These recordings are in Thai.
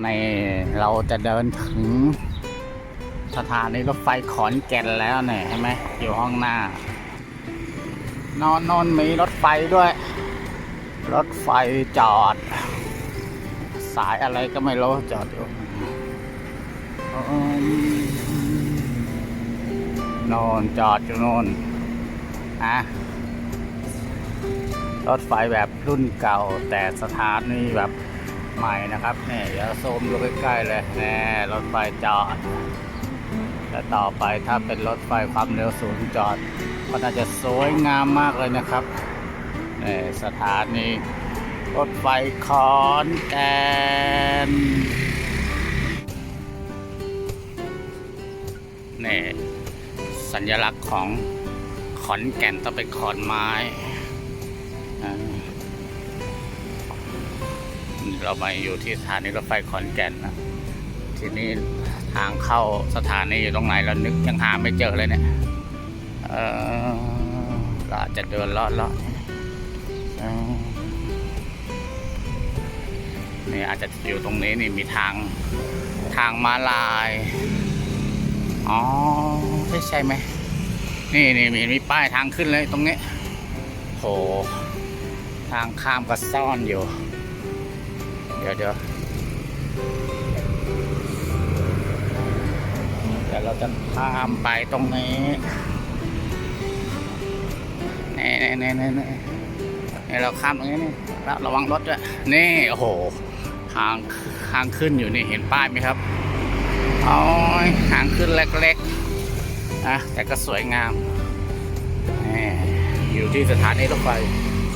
ในเราจะเดินถึง สถานีรถไฟขอนแก่นแล้วเนี่ยเห็นไหมอยู่ห้องหน้า นอนนอนมีรถไฟด้วย รถไฟจอด สายอะไรก็ไม่รู้จอดอยู่นอนจอดอยู่น่นอะรถไฟแบบรุ่นเก่าแต่สถานีแบบ ใหม่นะครับเนี่ยเดี๋ยวโซมดูใกล้ๆเลยแน่รถไฟจอดและต่อไปถ้าเป็นรถไฟความเร็วสูงจอด ก็น่าจะสวยงามมากเลยนะครับนี่สถานีรถไฟขอนแก่นนี่สัญลักษณ์ของขอนแก่นต้องเป็นขอนไม้ เรามาอยู่ที่สถานีรถไฟขอนแก่นนะทีนี้ทางเข้าสถานีอยู่ตรงไหนเรานึกยังหาไม่เจอเลยเนี่ยเออเราจะเดินเลาะเลาะเออนี่อาจจะอยู่ตรงนี้นี่มีทางทางมาลาย อ๋อไม่ใช่ไหม นี่นี่มีมีป้ายทางขึ้นเลยตรงนี้โหทางข้ามก็ซ่อนอยู่ เดี๋ยวเดี๋ยวเดี๋ยวเราจะข้ามไปตรงนี้นี่นี่นี่นี่นี่นี่เราข้ามตรงนี้นี่แล้วระวังรถด้วยนี่โอ้โหทางทางขึ้นอยู่นี่เห็นป้ายไหมครับโอ้ยทางขึ้นเล็กๆนะแต่ก็สวยงามนี่อยู่ที่สถานีรถไฟ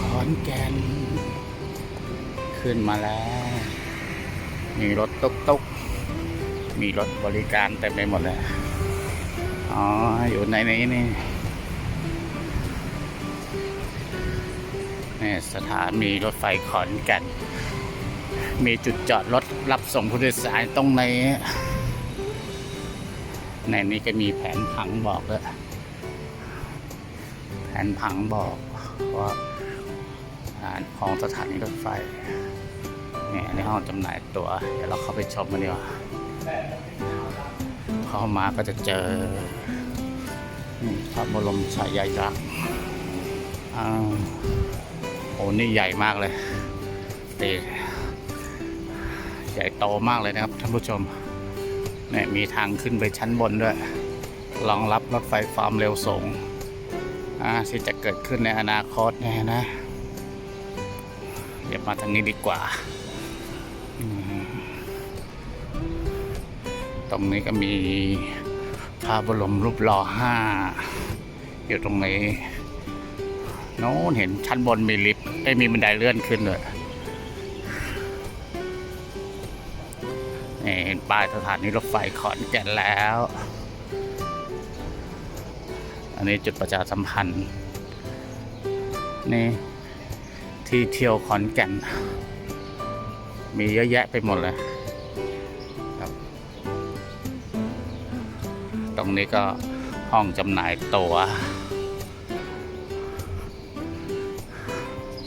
ขอนแก่นขึ้นมาแล้ว มีรถตุ๊กๆมีรถบริการเต็มไปหมดเลยอ๋อ อยู่ในนี้นี่นี่สถานีรถไฟขอนแก่น มีจุดจอดรถรับส่งผู้โดยสารตรงในในนี้ก็มีแผนผังบอกด้วยแผนผังบอกว่าของสถานีรถไฟ นี่ยในห้องจำหน่ายตัว๋วเดี๋ยวเราเข้าไปชมกันดีกว่าเข้ามาก็จะเจอนี่พระบรมฉายายักษ์อ้าวโอ้นี่ใหญ่มากเลยเตใหญ่โตมากเลยนะครับท่านผู้ชมเนี่ยมีทางขึ้นไปชั้นบนด้วยรองรับรถไฟความเร็วสูงอ่าที่จะเกิดขึ้นในอนาคตเนี่ยนะเดี๋ยวมาทางนี้ดีกว่า ตรงนี้ก็มีพระบรมรูปหล่อห้าอยู่ตรงนี้โน้นเห็นชั้นบนมีลิฟต์ได้มีบันไดเลื่อนขึ้นเลยนี่เห็นป้ายสถานีรถไฟขอนแก่นแล้ว อันนี้จุดประชาสัมพันธ์ นี่ที่เที่ยวขอนแก่น มีเยอะแยะไปหมดเลย ตรงนี้ก็ห้องจำหน่ายตัว๋ว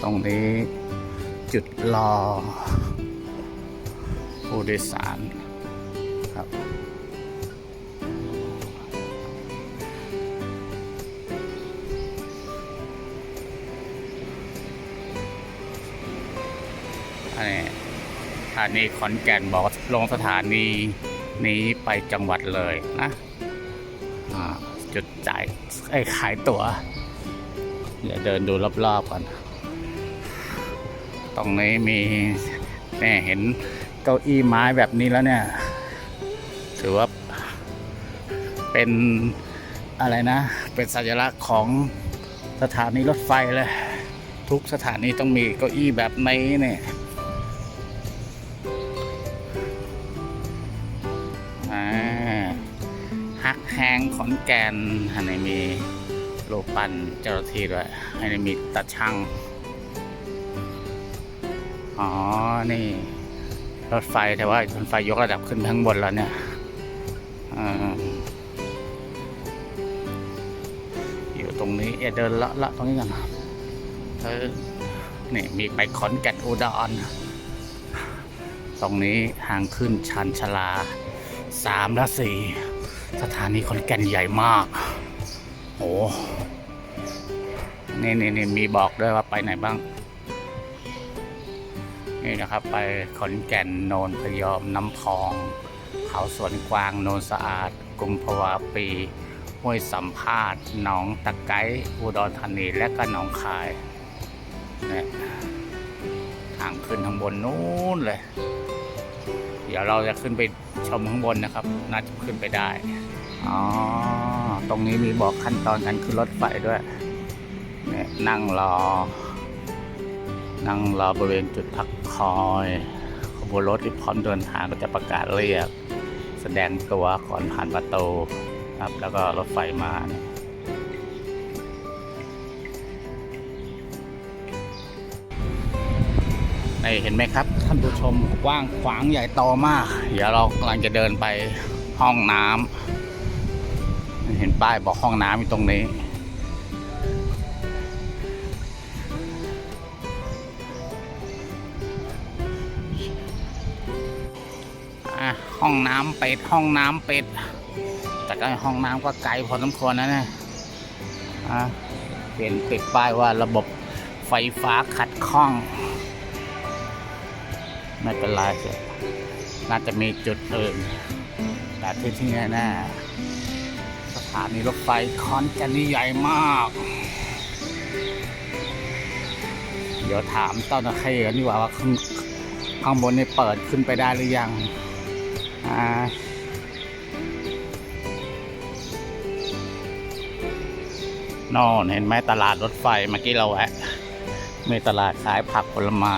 ตรงนี้จุดรอผู้โดยสารครับ อันนี้สถานีขอนแก่นบอกลงสถานีนี้ไปจังหวัดเลยนะ จุดจ่ายไอ้ขายตัว๋ว เดี๋ยวเดินดูรอบๆก่อน ตรงนี้มีแน่เห็นเก้าอี้ไม้แบบนี้แล้วเนี่ย ถือว่าเป็นอะไรนะ เป็นสัญลักษณ์ของสถานีรถไฟเลย ทุกสถานีต้องมีเก้าอี้แบบนี้เนี่ย อนแก่นอันนี้มีโลปันเจ้าหน้าที่ด้วยอันนี้มีตาช่าง อ๋อ นี่ รถไฟแต่ว่ารถไฟยกระดับขึ้นทั้งบนแล้วเนี่ยออยู่ตรงนี้เเดินละละตรงนี้กันเออนี่มีไปขอนแก่นอุดรตรงนี้ทางขึ้นชันชลาสามและสี่ สถานีขอนแก่นใหญ่มาก โอ้นี่นี่นี่มีบอกด้วยว่าไปไหนบ้าง นี่นะครับ ไปขอนแก่นโนนพยอมน้ำพอง เขาสวนกวางโนนสะอาด กุมภาวาปีห้วยสัมภาษณ์หนองตะไก้อุดรธานีและก็หนองคายเนี่ยทางขึ้นทางบนนู้นเลย เดี๋ยวเราจะขึ้นไปชมข้างบนนะครับ น่าจะขึ้นไปได้ อ๋อ ตรงนี้มีบอกขั้นตอนการขึ้นรถไฟด้วยเนี่ยนั่งรอ นั่งรอบริเวณจุดพักคอยขบวนรถที่พร้อมเดินทางก็จะประกาศเรียก แสดงตัวก่อนผ่านประตูครับ แล้วก็รถไฟมานี่ย นี่เห็นไหมครับท่านผู้ชมกว้างขวางใหญ่โตมาก เดี๋ยวเรากำลังจะเดินไปห้องน้ำเห็นป้ายบอกห้องน้ำอยู่ตรงนี้ ห้องน้ำเป็ดห้องน้ำเป็ด แต่ก็ห้องน้ำก็ไกลพอสมควรนะเนี่ยเปลี่ยนติดป้ายว่าระบบไฟฟ้าขัดข้อง ไม่เป็นไรเสียน่าจะมีจุดอื่น แต่ที่ที่แน่ๆสถานีรถไฟคอนแกนนี่ใหญ่มาก เดี๋ยวถามเจ้าหน้าที่กันดีกว่าว่าข้างข้างบนนี่เปิดขึ้นไปได้หรือยัง อ่าโน่นเห็นไหมตลาดรถไฟเมื่อกี้เราแวะมีตลาดขายผักผลไม้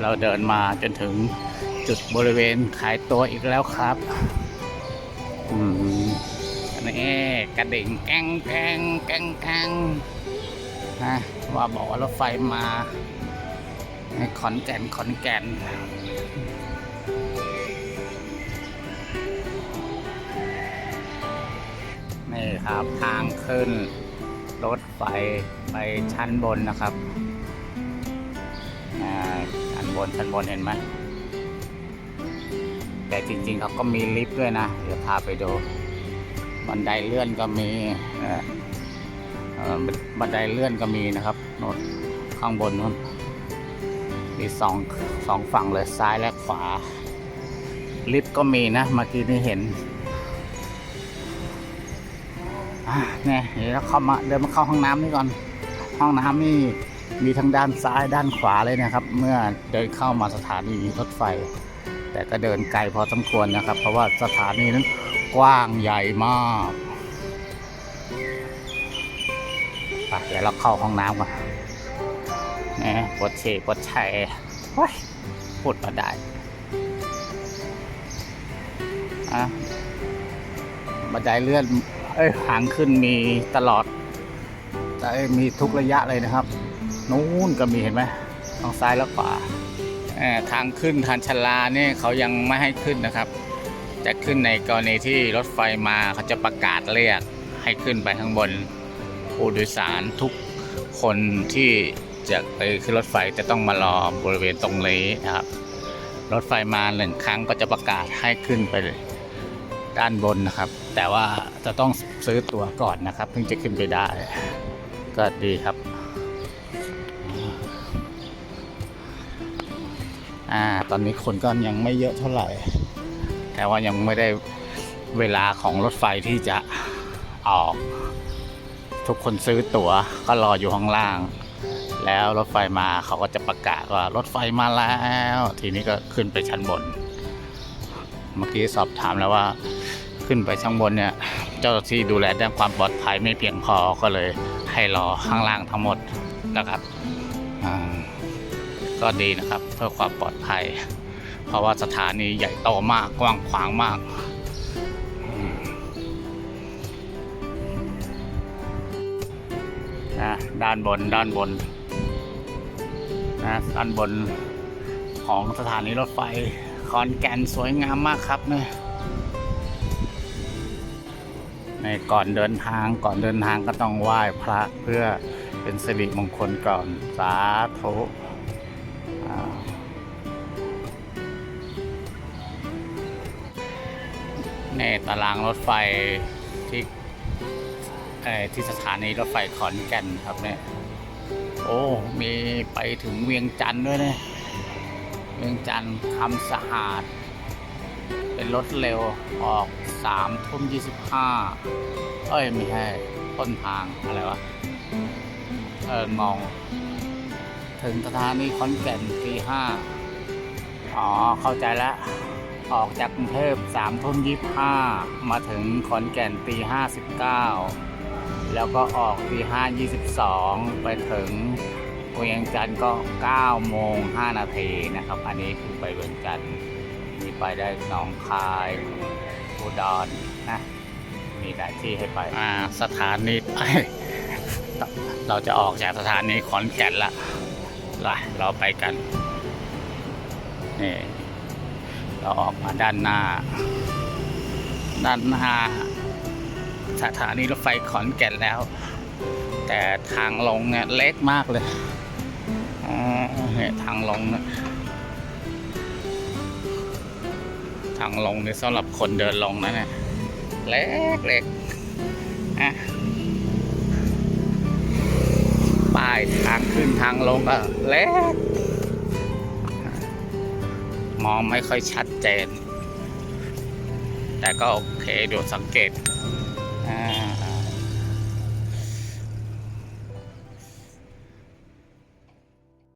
เราเดินมาจนถึงจุดบริเวณขายตัวอีกแล้วครับอืมนี่กระดิ่งแก้งแก้งแกงแก้งนะว่าบอกว่ารถไฟมาให้ขอนแก่นขอนแก่นนี่ครับทางขึ้นรถไฟไปชั้นบนนะครับ บนชั้นบนเห็นไหมแต่จริงๆเขาก็มีลิฟต์ด้วยนะ เดี๋ยวพาไปดู บันไดเลื่อนก็มีบันไดเลื่อนก็มีนะครับโน่นข้างบนนู้นมีสองสองฝั่งเลยซ้ายและขวา ลิฟต์ก็มีนะเมื่อกี้นี่เห็นเนี่ยเดี๋ยวเราเข้ามาเดินมาเข้าห้องน้ำนี่ก่อน ห้องน้ำนี่ มีทั้งด้านซ้ายด้านขวาเลยนะครับ เมื่อเดินเข้ามาสถานีรถไฟ แต่ก็เดินไกลพอสมควรนะครับ เพราะว่าสถานีนั้นกว้างใหญ่มากไปเดี๋ยวเราเข้าห้องน้ำก่อนนะปวดเชปวดชัยโอ้ยพูดมาได้อะบันไดเลื่อนเอ้ยหางขึ้นมีตลอดแต่มีทุกระยะเลยนะครับ นู้นก็มีเห็นไหมทางซ้ายและขวาทางขึ้นทางชลาเนี่ยเขายังไม่ให้ขึ้นนะครับ จะขึ้นในกรณีที่รถไฟมาเขาจะประกาศเรียกให้ขึ้นไปข้างบนผู้โดยสารทุกคนที่จะไปขึ้นรถไฟจะต้องมารอบริเวณตรงนี้นะครับ รถไฟมาหนึ่งครั้งก็จะประกาศให้ขึ้นไปด้านบนนะครับ แต่ว่าจะต้องซื้อตั๋วก่อนนะครับ ถึงจะขึ้นไปได้ ก็ดีครับ อ่า ตอนนี้คนก็ยังไม่เยอะเท่าไหร่ แต่ว่ายังไม่ได้เวลาของรถไฟที่จะออก ทุกคนซื้อตั๋วก็รออยู่ข้างล่าง แล้วรถไฟมาเขาก็จะประกาศว่ารถไฟมาแล้ว ทีนี้ก็ขึ้นไปชั้นบน เมื่อกี้สอบถามแล้วว่าขึ้นไปชั้นบนเนี่ย เจ้าหน้าที่ดูแลด้านความปลอดภัยไม่เพียงพอก็เลยให้รอข้างล่างทั้งหมดนะครับอ่า ก็ดีนะครับ เพื่อความปลอดภัย เพราะว่าสถานีใหญ่โตมากกว้างขวางมากนะด้านบนด้านบนนะด้านบนของสถานีรถไฟขอนแก่นสวยงามมากครับเนี่ยในก่อนเดินทางก่อนเดินทางก็ต้องไหว้พระเพื่อเป็นสิริมงคลก่อนสาธุ นี่ตารางรถไฟที่ที่สถานีรถไฟขอนแก่นครับเนี่ย โอ้ มีไปถึงเวียงจันทร์ด้วยเนี่ย เวียงจันทร์คำสะอาด เป็นรถเร็วออกสามทุ่มยี่สิบห้าเอ้ยไม่ใช่ต้นทางอะไรวะ เอองงถึงสถานีขอนแก่นตีห้าอ๋อ เข้าใจแล้ว ออกจากกรุงเทพสามทุ่มยี่ห้ามาถึงขอนแก่นตีห้าสิบเก้าแล้วก็ออกตีห้ายี่สิบสองไปถึงเวียงจันทร์ก็เก้าโมงห้านาทีนะครับ อันนี้คือไปเวียงจันทร์มีไปได้หนองคายอุดรนนะมีหลายที่ให้ไปอ่าสถานีเอ้ยเราจะออกจากสถานีขอนแก่นละล่ะเราไปกันนี่ เราออกมาด้านหน้า ด้านหน้าสถานีรถไฟขอนแก่นแล้ว แต่ทางลงเนี่ยเล็กมากเลยเนี่ยทางลงนี่ยทางลงเนี่ยสำหรับคนเดินลงนะเนี่ยเล็กเล็กอะป้ายทางขึ้นทางลงก็เล็ก มองไม่ค่อยชัดเจน แต่ก็โอเคดูสังเกต